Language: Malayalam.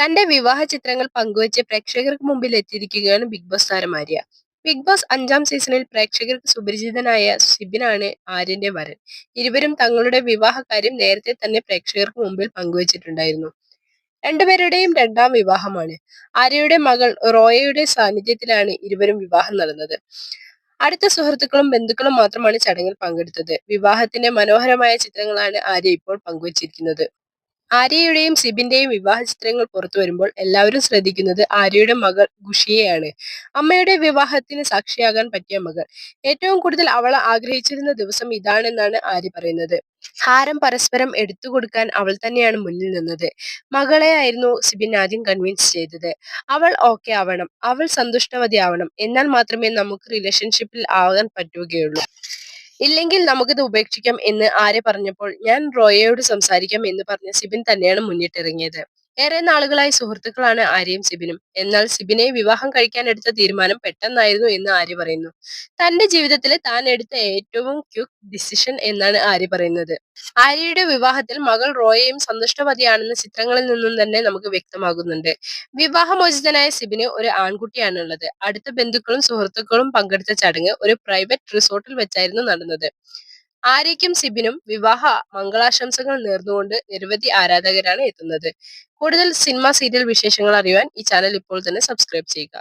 തന്റെ വിവാഹ ചിത്രങ്ങൾ പങ്കുവച്ച് പ്രേക്ഷകർക്ക് മുമ്പിൽ എത്തിയിരിക്കുകയാണ് ബിഗ് ബോസ് താരം ആര്യ ബിഗ് ബോസ് അഞ്ചാം സീസണിൽ പ്രേക്ഷകർക്ക് സുപരിചിതനായ സിബിനാണ് ആര്യന്റെ വരൻ. ഇരുവരും തങ്ങളുടെ വിവാഹ കാര്യം നേരത്തെ തന്നെ പ്രേക്ഷകർക്ക് മുമ്പിൽ പങ്കുവച്ചിട്ടുണ്ടായിരുന്നു. രണ്ടുപേരുടെയും രണ്ടാം വിവാഹമാണ്. ആര്യയുടെ മകൾ റോയയുടെ സാന്നിധ്യത്തിലാണ് ഇരുവരും വിവാഹം നടന്നത്. അടുത്ത സുഹൃത്തുക്കളും ബന്ധുക്കളും മാത്രമാണ് ചടങ്ങിൽ പങ്കെടുത്തത്. വിവാഹത്തിന്റെ മനോഹരമായ ചിത്രങ്ങളാണ് ആര്യ ഇപ്പോൾ പങ്കുവച്ചിരിക്കുന്നത്. ആര്യയുടെയും സിബിന്റെയും വിവാഹ ചിത്രങ്ങൾ പുറത്തു വരുമ്പോൾ എല്ലാവരും ശ്രദ്ധിക്കുന്നത് ആര്യയുടെ മകൾ ഖുഷിയെയാണ്. അമ്മയുടെ വിവാഹത്തിന് സാക്ഷിയാകാൻ പറ്റിയ മകൾ. ഏറ്റവും കൂടുതൽ അവൾ ആഗ്രഹിച്ചിരുന്ന ദിവസം ഇതാണെന്നാണ് ആര്യ പറയുന്നത്. ഹാരം പരസ്പരം എടുത്തു കൊടുക്കാൻ അവൾ തന്നെയാണ് മുന്നിൽ നിന്നത്. മകളെ ആയിരുന്നു സിബിൻ ആദ്യം കൺവിൻസ് ചെയ്തത്. അവൾ ഓക്കെ ആവണം. അവൾ സന്തുഷ്ടവതി ആവണം. എന്നാൽ മാത്രമേ നമുക്ക് റിലേഷൻഷിപ്പിൽ ആകാൻ പറ്റുകയുള്ളൂ. ഇല്ലെങ്കിൽ നമുക്കിത് ഉപേക്ഷിക്കാം എന്ന് ആര്യ പറഞ്ഞപ്പോൾ ഞാൻ റോയയോട് സംസാരിക്കാം എന്ന് പറഞ്ഞ സിബിൻ തന്നെയാണ് മുന്നിട്ടിറങ്ങിയത്. ഏറെ നാളുകളായി സുഹൃത്തുക്കളാണ് ആര്യയും സിബിനും. എന്നാൽ സിബിനെ വിവാഹം കഴിക്കാൻ എടുത്ത തീരുമാനം പെട്ടെന്നായിരുന്നു എന്ന് ആര്യ പറയുന്നു. തന്റെ ജീവിതത്തിൽ താൻ എടുത്ത ഏറ്റവും ക്യുക്ക് ഡിസിഷൻ എന്നാണ് ആര്യ പറയുന്നത്. ആര്യയുടെ വിവാഹത്തിൽ മകൾ റോയയും സന്തുഷ്ടവതിയാണെന്ന് ചിത്രങ്ങളിൽ നിന്നും തന്നെ നമുക്ക് വ്യക്തമാകുന്നുണ്ട്. വിവാഹമോചിതനായ സിബിന് ഒരു ആൺകുട്ടിയാണുള്ളത്. അടുത്ത ബന്ധുക്കളും സുഹൃത്തുക്കളും പങ്കെടുത്ത ചടങ്ങ് ഒരു പ്രൈവറ്റ് റിസോർട്ടിൽ വെച്ചായിരുന്നു നടന്നത്. ആര്യയ്ക്കും സിബിനും വിവാഹ മംഗളാശംസകൾ നേർന്നുകൊണ്ട് നിരവധി ആരാധകരാണ് എത്തുന്നത്. കൂടുതൽ സിനിമ സീരിയൽ വിശേഷങ്ങൾ അറിയുവാൻ ഈ ചാനൽ ഇപ്പോൾ തന്നെ സബ്സ്ക്രൈബ് ചെയ്യുക.